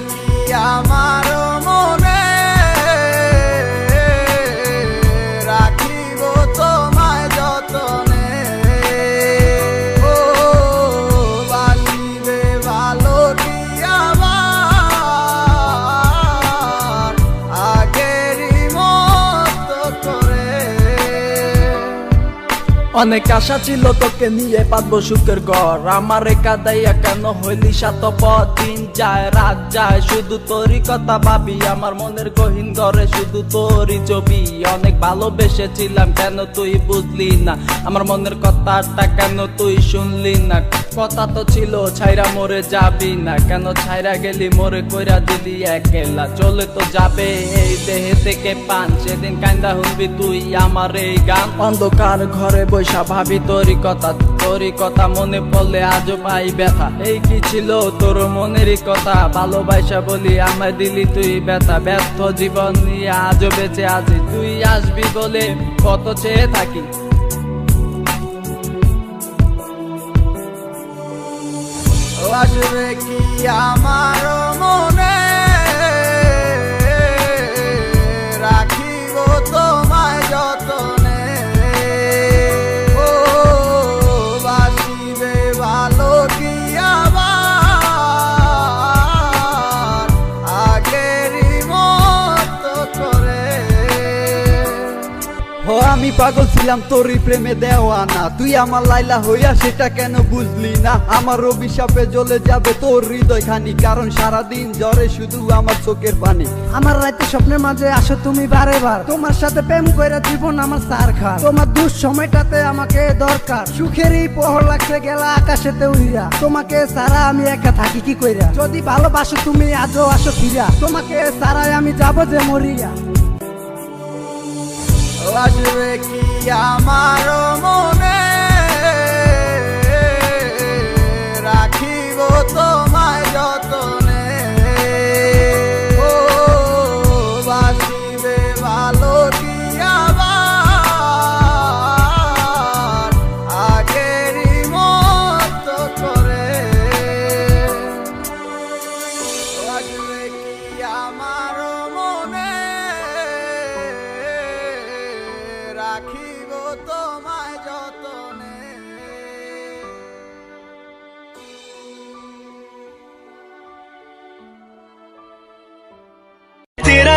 কি আমার অনেক আশা ছিল তোকে নিয়ে পাতবো সুখের ঘর। আমার একা দাইয়া কেন হইলি সাত দিন যায়, রাত যায়, শুধু তোরই কথা ভাবি। আমার মনের গহীন ঘরে শুধু তোরই ছবি। অনেক ভালোবেসেছিলাম, কেন তুই বুঝলি না? আমার মনের কথাটা কেন তুই শুনলি না? কথা তো ছিল, ছাইরা মরে যাবি না। কেন ছাইরা গেলি, মরে কইরা দিলি একলা? চলে তো যাবে এই দেহে থেকে পান। সেদিন কান্দা শুনবি তুই আমার এই গান। অন্ধকার ঘরে বৈশা ভাবি, তোরই কথা তোরই কথা, মনে পড়লে আজও পাই ব্যথা। এই কি ছিল তোর মনেরই কথা? ভালোবাসা বলি, আমায় দিলি তুই ব্যথা। ব্যর্থ জীবন নিয়ে আজও বেঁচে আছি। তুই আসবি বলে কত চেয়ে থাকি। আসবে কি আমার আমি পাগল ছিলাম, তোরই প্রেমে দেওয়ানা। তুই আমার লাইলা হইয়া সেটা কেন বুঝলি না? আমার অভিশাপে জ্বলে যাবে তোর হৃদয় খানি কারণ সারাদিন জ্বরে শুধু আমার চোখের পানি। আমার রাতে স্বপ্নের মাঝে আসো তুমি বারে বার। তোমার সাথে প্রেম কইরা জীবন আমার সার খা তোমার দুঃসময়টাতে আমাকে দরকার। সুখেরই পহর লাগছে, গেলা আকাশেতে উইরা। তোমাকে সারা আমি একা থাকি কি কইরা? যদি ভালোবাসো তুমি, আজও আসো ফিরা। তোমাকে সারাই আমি যাব যে মরিয়া। আসবে কি আমার রাখিব তোমায় যতনে। তেরা